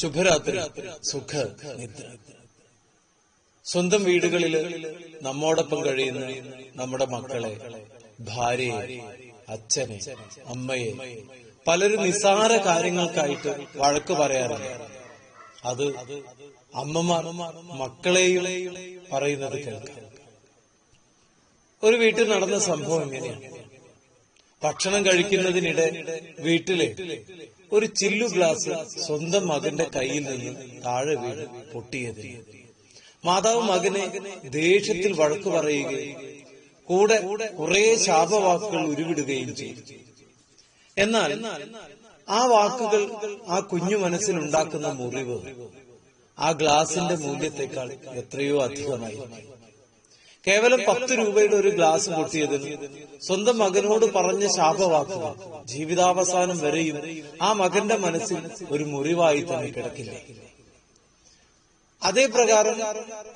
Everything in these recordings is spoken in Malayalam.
ശുഭരാത്രി സുഖ നിദ്ര. സ്വന്തം വീടുകളിൽ നമ്മോടൊപ്പം കഴിയുന്ന നമ്മുടെ മക്കളെ ഭാര്യയെ അച്ഛനെ അമ്മയെ പലരും നിസ്സാര കാര്യങ്ങൾക്കായിട്ട് വഴക്ക് പറയാറുണ്ട്. അത് അമ്മമാർ മക്കളെയും പറയുന്നത് കേൾക്കാം. ഒരു വീട്ടിൽ നടന്ന സംഭവം എങ്ങനെയാണ് ഭക്ഷണം കഴിക്കുന്നതിനിടെ വീട്ടിലെ ഒരു ചില്ലു ഗ്ലാസ് സ്വന്തം മകന്റെ കയ്യിൽ നിന്ന് താഴെ വീണ് പൊട്ടിയതിന് മാതാവ് മകനെ ദേഷ്യത്തിൽ വഴക്കു പറയുകയും കൂടെ കുറെ ശാപവാക്കുകൾ ഉരുവിടുകയും ചെയ്തു. എന്നാൽ ആ വാക്കുകൾ ആ കുഞ്ഞു മനസ്സിലുണ്ടാക്കുന്ന മുറിവ് ആ ഗ്ലാസിന്റെ മൂല്യത്തെക്കാൾ എത്രയോ അധികമായി. കേവലം പത്ത് രൂപയുടെ ഒരു ഗ്ലാസ് പൊട്ടിയതിന് സ്വന്തം മകനോട് പറഞ്ഞ ശാപവാക്കുക ജീവിതാവസാനം വരെയും ആ മകന്റെ മനസ്സിൽ ഒരു മുറിവായി തന്നെ കിടക്കില്ല. അതേപ്രകാരം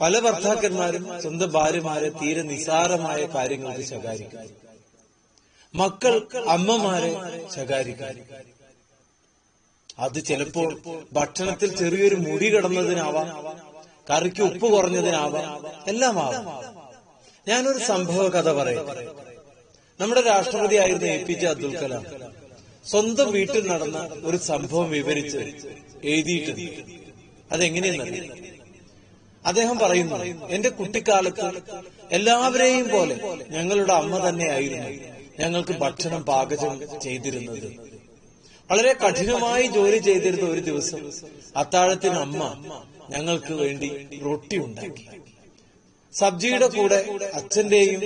പല ഭർത്താക്കന്മാരും സ്വന്തം ഭാര്യമാരെ തീരെ നിസാരമായ കാര്യങ്ങൾക്ക് ശകാരിക്കും. മക്കൾ അമ്മമാരെ ശകാരിക്കും. അത് ചിലപ്പോൾ ഭക്ഷണത്തിൽ ചെറിയൊരു മുടി കിടന്നതിനാവാം കറിക്ക് ഉപ്പ് കുറഞ്ഞതിനാവാം എല്ലാം ആവാം ഞാനൊരു സംഭവ കഥ പറയാം നമ്മുടെ രാഷ്ട്രപതി ആയിരുന്ന A P J Abdul Kalam സ്വന്തം വീട്ടിൽ നടന്ന ഒരു സംഭവം വിവരിച്ച് എഴുതിയിട്ടുണ്ട്. അതെങ്ങനെയെന്നറിയാം അദ്ദേഹം പറയുന്നു എന്റെ കുട്ടിക്കാലത്ത് എല്ലാവരെയും പോലെ ഞങ്ങളുടെ അമ്മ തന്നെയായിരുന്നു ഞങ്ങൾക്ക് ഭക്ഷണം പാചകം ചെയ്തിരുന്നത്. വളരെ കഠിനമായി ജോലി ചെയ്തിരുന്ന ഒരു ദിവസം അത്താഴത്തിന് അമ്മ ഞങ്ങൾക്ക് വേണ്ടി റൊട്ടി ഉണ്ടാക്കി. സബ്ജിയുടെ കൂടെ അച്ഛന്റെയും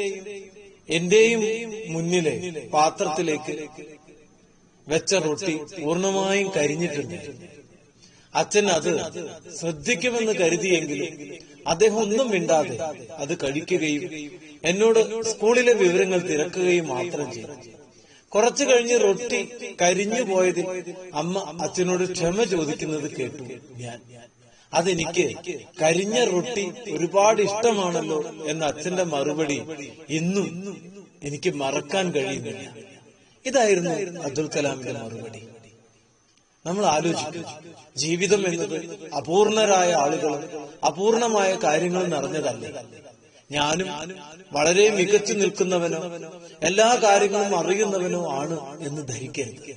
എന്റെയും മുന്നിലെ പാത്രത്തിലേക്ക് വെച്ച റൊട്ടി പൂർണമായും കരിഞ്ഞിട്ടുണ്ട്. അച്ഛൻ അത് ശ്രദ്ധിക്കുമെന്ന് കരുതിയെങ്കിലും അദ്ദേഹം ഒന്നും മിണ്ടാതെ അത് കഴിക്കുകയും എന്നോട് സ്കൂളിലെ വിവരങ്ങൾ തിരക്കുകയും മാത്രം ചെയ്തു. കുറച്ചു കഴിഞ്ഞ് റൊട്ടി കരിഞ്ഞു പോയതിൽ അമ്മ അച്ഛനോട് ക്ഷമ ചോദിക്കുന്നത് കേട്ടു ഞാൻ. അതെനിക്ക് കരിഞ്ഞ റൊട്ടി ഒരുപാട് ഇഷ്ടമാണല്ലോ എന്ന അച്ഛന്റെ മറുപടി ഇന്നും എനിക്ക് മറക്കാൻ കഴിയുന്നില്ല. ഇതായിരുന്നു അബ്ദുൽ കലാമിന്റെ മറുപടി. നമ്മൾ ആലോചിക്കും. ജീവിതം എന്നത് അപൂർണരായ ആളുകളും അപൂർണമായ കാര്യങ്ങളും നിറഞ്ഞതല്ല? ഞാനും വളരെ മികച്ചു നിൽക്കുന്നവനോ എല്ലാ കാര്യങ്ങളും അറിയുന്നവനോ ആണ് എന്ന് ധരിക്കരുത്.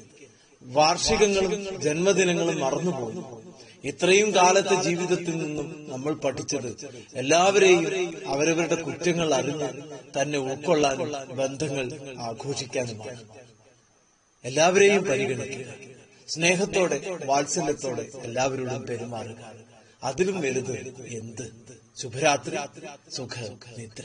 വാർഷികങ്ങളും ജന്മദിനങ്ങളും മറന്നുപോകും ഇത്രയും കാലത്തെ ജീവിതത്തിൽ നിന്നും നമ്മൾ പഠിച്ചത് എല്ലാവരെയും അവരവരുടെ കുറ്റങ്ങൾ അറിഞ്ഞ് തന്നെ ഉൾക്കൊള്ളാനും ബന്ധങ്ങൾ ആഘോഷിക്കാനുമാണ്. എല്ലാവരെയും പരിഗണിക്കുക. സ്നേഹത്തോടെ വാത്സല്യത്തോടെ എല്ലാവരോടും പെരുമാറുക. അതിലും വലുത് എന്ത്? ശുഭരാത്രി സുഖ നിദ്ര